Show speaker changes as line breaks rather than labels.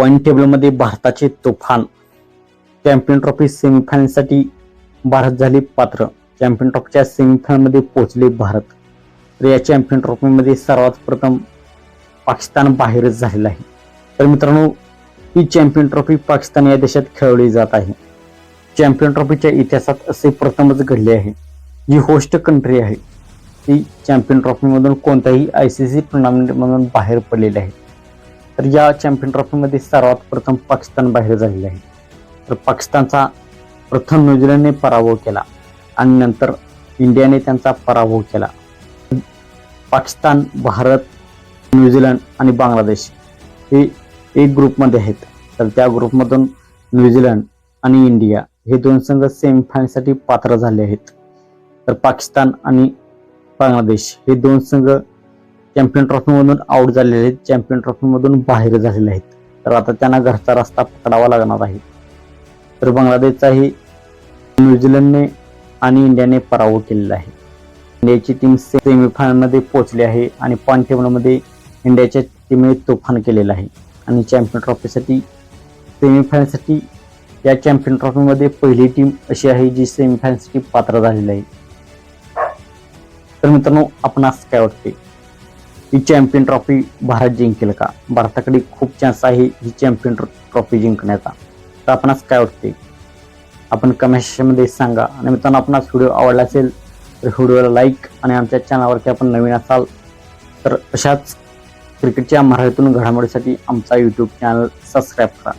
Point टेबलमध्ये भारताचे तुफान. चॅम्पियन ट्रॉफी सेमीफायनलसाठी भारत झाले पात्र. चॅम्पियन ट्रॉफीच्या सेमीफायनलमध्ये पोहोचले भारत. तर या चॅम्पियन ट्रॉफीमध्ये सर्वात प्रथम पाकिस्तान बाहेरच झालेला आहे. तर मित्रांनो ही चॅम्पियन ट्रॉफी पाकिस्तान या देशात खेळवली जात आहे. चॅम्पियन ट्रॉफीच्या इतिहासात असे प्रथमच घडले आहे. जी होस्ट कंट्री आहे. ती चॅम्पियन ट्रॉफीमधून कोणत्याही आय सी सी टुर्नामेंटमधून बाहेर पडलेली आहे. तर या चॅम्पियन ट्रॉफीमध्ये सर्वात प्रथम पाकिस्तान बाहेर झालेले आहे. तर पाकिस्तानचा प्रथम न्यूझीलंडने पराभव केला आणि नंतर इंडियाने त्यांचा पराभव केला. पाकिस्तान भारत न्यूझीलंड आणि बांगलादेश हे एक ग्रुपमध्ये आहेत. तर त्या ग्रुपमधून न्यूझीलंड आणि इंडिया हे दोन संघ सेमीफायनलसाठी पात्र झाले आहेत. तर पाकिस्तान आणि बांगलादेश हे दोन संघ चॅम्पियन ट्रॉफीमधून आउट झालेले आहेत. चॅम्पियन ट्रॉफीमधून बाहेर झालेले आहेत. तर आता त्यांना घरचा रस्ता पकडावा लागणार आहे. तर बांगलादेशचाही न्यूझीलंडने आणि इंडियाने पराभव केलेला आहे. इंडियाची टीम सेमीफायनलमध्ये पोहोचली आहे आणि पॉईंट टेबलमध्ये इंडियाच्या टीमने तोफान केलेलं आहे. आणि चॅम्पियन ट्रॉफीसाठी सेमीफायनलसाठी या चॅम्पियन ट्रॉफीमध्ये पहिली टीम अशी आहे जी सेमीफायनलसाठी पात्र झालेली आहे. तर मित्रांनो आपणास काय वाटते? ही चॅम्पियन ट्रॉफी भारत जिंकेल का? भारताकडे खूप चान्स आहे ही चॅम्पियन ट्रॉफी जिंकण्याचा. तर आपणास काय वाटते आपण कमेंटमध्ये सांगा. आणि मित्रांनो आपणास व्हिडिओ आवडला असेल तर व्हिडिओला लाईक आणि आमच्या चॅनलवरती आपण नवीन असाल तर अशाच क्रिकेटच्या मराठीतून घडामोडीसाठी आमचा यूट्यूब चॅनल सबस्क्राईब करा.